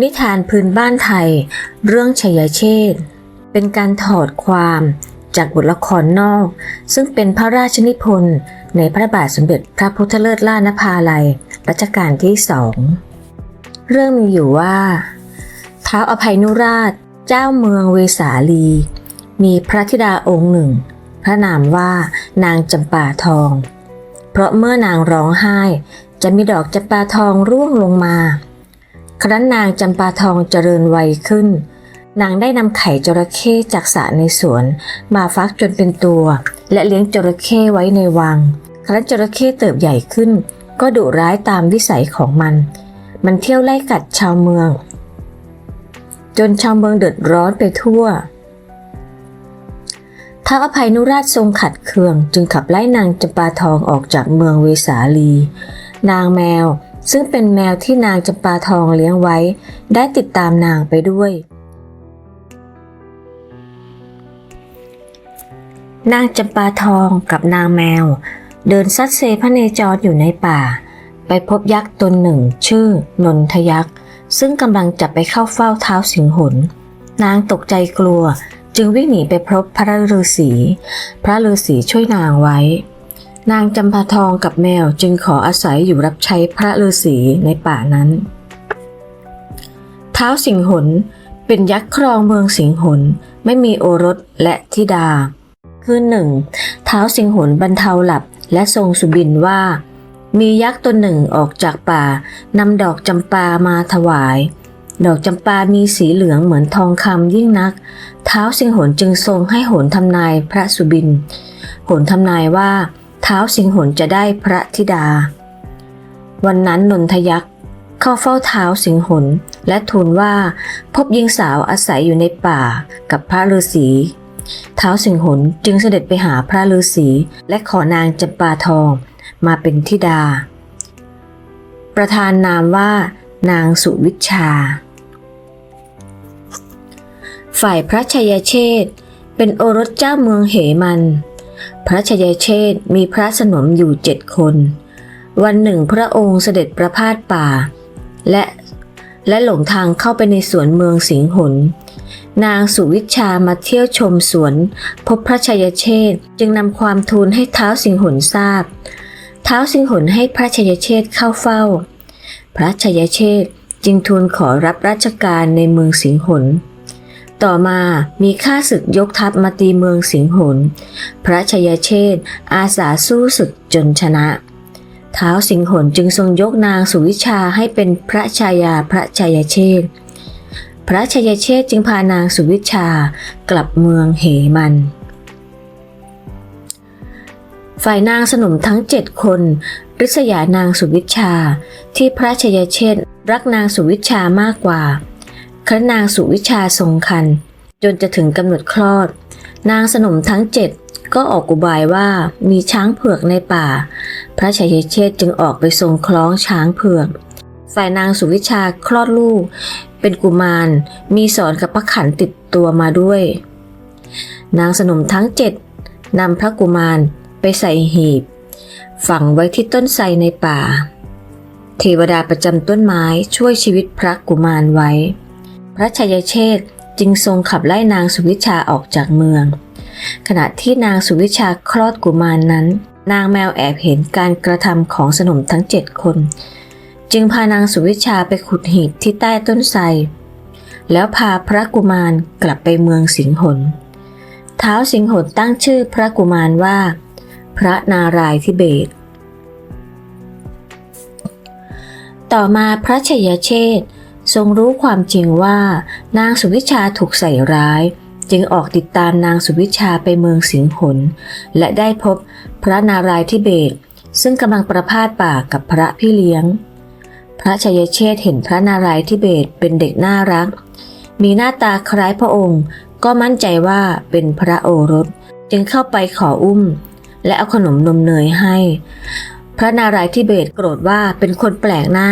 นิทานพื้นบ้านไทย เรื่องชยเชษเป็นการถอดความจากบทละครนอก ซึ่งเป็นพระราชนิพนธ์ในพระบาทสมเด็จพระพุทธเลิศล่านภาลัยรัชกาลที่สอง เรื่องมีอยู่ว่าท้าวอภัยนุราชเจ้าเมืองเวสาลี มีพระธิดาองค์หนึ่ง พระนามว่านางจำปาทอง เพราะเมื่อนางร้องไห้ จะมีดอกจำปาทองร่วงลงมา ครั้นนางจำปาทองเจริญวัยขึ้น นางได้นำไข่จระเข้จากสระในสวน มาฟักจนเป็นตัว และเลี้ยงจระเข้ไว้ในวัง ครั้นจระเข้เติบใหญ่ขึ้น ก็ดุร้ายตามวิสัยของมัน มันเที่ยวไล่กัดชาวเมือง จนชาวเมืองเดือดร้อนไปทั่วท้าวอภัยนุราชทรงขัดเคือง จึงขับไล่นางจำปาทองออกจากเมืองเวสาลี นางแมว ซึ่งเป็นแมวที่นางจำปาทองเลี้ยงไว้ ได้ติดตามนางไปด้วย นางจำปาทองกับนางแมว เดินซัดเซพระเนจรอยู่ในป่า ไปพบยักษ์ตนหนึ่ง ชื่อนนทยักษ์ซึ่งกำลังจะไปเข้าเฝ้าเท้าสิงหนนางตกใจกลัวจึงวิ่งหนีไปพบพระฤาษี พระฤาษีช่วยนางไว้ นางจำปาทองกับแมวจึงขออาศัยอยู่รับใช้พระฤาษีในป่านั้น เท้าสิงหนเป็นยักษ์ครองเมืองสิงหนไม่มีโอรสและธิดา คืนหนึ่งเท้าสิงหนบรรเทาหลับและทรงสุบินว่า มียักษ์ตนหนึ่งออกจากป่านำดอกจำปามาถวาย ดอกจำปามีสีเหลืองเหมือนทองคำยิ่งนัก เท้าสิงหนจึงทรงให้โหนทำนายพระสุบินโหนทำนายว่า ท้าสิงหนจะได้พระธิดา วันนั้นนนทยักษ์เข้าเฝ้าเท้าสิงหนและทูลว่าพบหญิงสาวอาศัยอยู่ในป่ากับพระฤาษีเท้าสิงหนจึงเสด็จไปหาพระฤาษีและขอนางจำปาทองมาเป็นธิดา ประธานนามว่านางสุวิชา ฝ่ายพระชยเชษเป็นโอรสเจ้าเมืองเหมัน พระชยเชษมีพระสนมอยู่เจ็ดคน วันหนึ่งพระองค์เสด็จประพาสป่า และและหลงทางเข้าไปในสวนเมืองสิงหนนางสุวิชามาเที่ยวชมสวน พบพระชยเชษจึงนำความทูลให้เท้าสิงหนทราบ เท้าสิงหนให้พระชยเชษเข้าเฝ้า พระชยเชษจึงทูลขอรับราชการในเมืองสิงหน ต่อมามีข้าศึกยกทัพมาตีเมืองสิงหนพระชยเชษอาสาสู้ศึกจนชนะท้าวสิงหนจึงทรงยกนางสุวิชาให้เป็นพระชายาพระชัยเชษพระชัยเชษจึงพานางสุวิชากลับเมืองเหมัน ฝ่ายนางสนมทั้งเจ็ดคนริษยานางสุวิชาที่พระชยเชษรักนางสุวิชามากกว่า ครั้นางสุวิชาทรงคันจนจะถึงกำหนดคลอด นางสนมทั้งเจ็ดก็ออกอุบายว่ามีช้างเผือกในป่า พระชัยเชษจึงออกไปทรงคล้องช้างเผือกฝ่ายนางสุวิชาคลอดลูก เป็นกุมาร มีสอนกับพระขันติดตัวมาด้วย นางสนมทั้งเจ็ดนำพระกุมารไปใส่หีบ ฝังไว้ที่ต้นไทรในป่า เทวดาประจำต้นไม้ช่วยชีวิตพระกุมารไว้ พระชัยเชษจึงทรงขับไล่นางสุวิชาออกจากเมือง ขณะที่นางสุวิชาคลอดกุมารนนั้น นางแมวแอบเห็นการกระทำของสนมทั้งเจ็ดคน จึงพานางสุวิชาไปขุดหีบที่ใต้ต้นไทรแล้วพาพระกุมารกลับไปเมืองสิงหนเท้าวสิงหนตั้งชื่อพระกุมารว่า พระนารายทิเบศต่อมาพระชยเชษฐ์ ทรงรู้ความจริงว่านางสุวิชาถูกใส่ร้าย จึงออกติดตามนางสุวิชาไปเมืองสิงหนและได้พบพระนารายทิเบศซึ่งกำลังประพาสป่ากับพระพี่เลี้ยง พระชยเชษเห็นพระนารายทิเบศเป็นเด็กน่ารัก มีหน้าตาคล้ายพระองค์ ก็มั่นใจว่าเป็นพระโอรส จึงเข้าไปขออุ้ม และเอาขนมนมเนยให้ พระนารายทิเบศโกรธว่าเป็นคนแปลกหน้า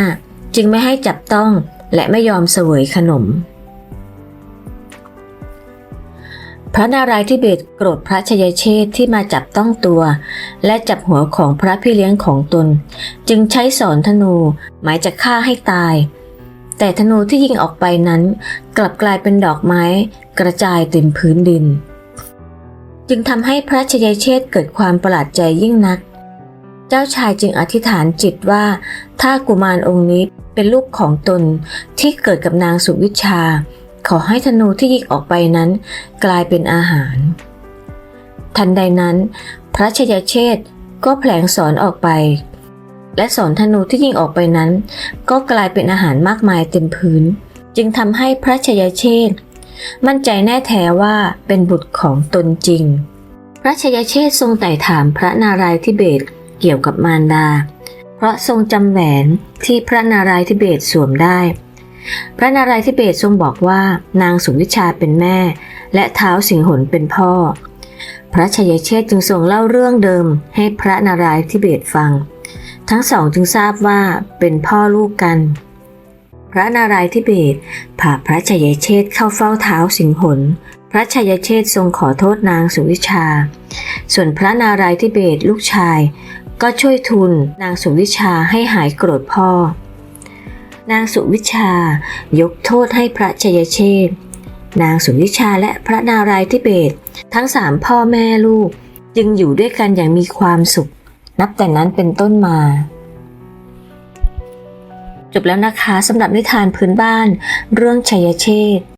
จึงไม่ให้จับต้อง และไม่ยอมเสวยขนม พระนารายณ์ทิเบศโกรธพระชยเชษที่มาจับต้องตัว และจับหัวของพระพี่เลี้ยงของตน จึงใช้สอนธนูหมายจะฆ่าให้ตาย แต่ธนูที่ยิงออกไปนั้นกลับกลายเป็นดอกไม้กระจายเต็มพื้นดิน จึงทำให้พระชยเชษเกิดความประหลาดใจยิ่งนักเจ้าชายจึงอธิษฐานจิตว่า ถ้ากุมารองค์นี้ เป็นลูกของตนที่เกิดกับนางสุวิชา ขอให้ธนูที่ยิงออกไปนั้น กลายเป็นอาหาร ทันใดนั้น พระชยเชษก็แผลงสอนออกไป และสอนธนูที่ยิงออกไปนั้น ก็กลายเป็นอาหารมากมายเต็มพื้น จึงทำให้พระชยเชษมั่นใจแน่แท้ว่าเป็นบุตรของตนจริง พระชยเชษทรงไต่ถามพระนารายณ์ทิเบตเกี่ยวกับมารดา เพราะทรงจำแหวนที่พระนารายณ์ทิเบตสวมได้ พระนารายณ์ทิเบตทรงบอกว่านางสุวิชาเป็นแม่ และเท้าวสิงหนเป็นพ่อ พระชยเชษจึงทรงเล่าเรื่องเดิมให้พระนารายณ์ทิเบตฟัง ทั้งสองจึงทราบว่าเป็นพ่อลูกกัน พระนารายณ์ทิเบตพาพระชยเชษเข้าเฝ้าเท้าวสิงหนพระชยเชษทรงขอโทษนางสุวิชา ส่วนพระนารายณ์ทิเบตลูกชาย ก็ช่วยทุนนางสุวิชาให้หายโกรธพ่อ นางสุวิชายกโทษให้พระชยเชษนางสุวิชาและพระนารายณ์ทิเบต ทั้งสามพ่อแม่ลูกจึงอยู่ด้วยกันอย่างมีความสุข นับแต่นั้นเป็นต้นมา จบแล้วนะคะสำหรับนิทานพื้นบ้านเรื่องชัยเชษ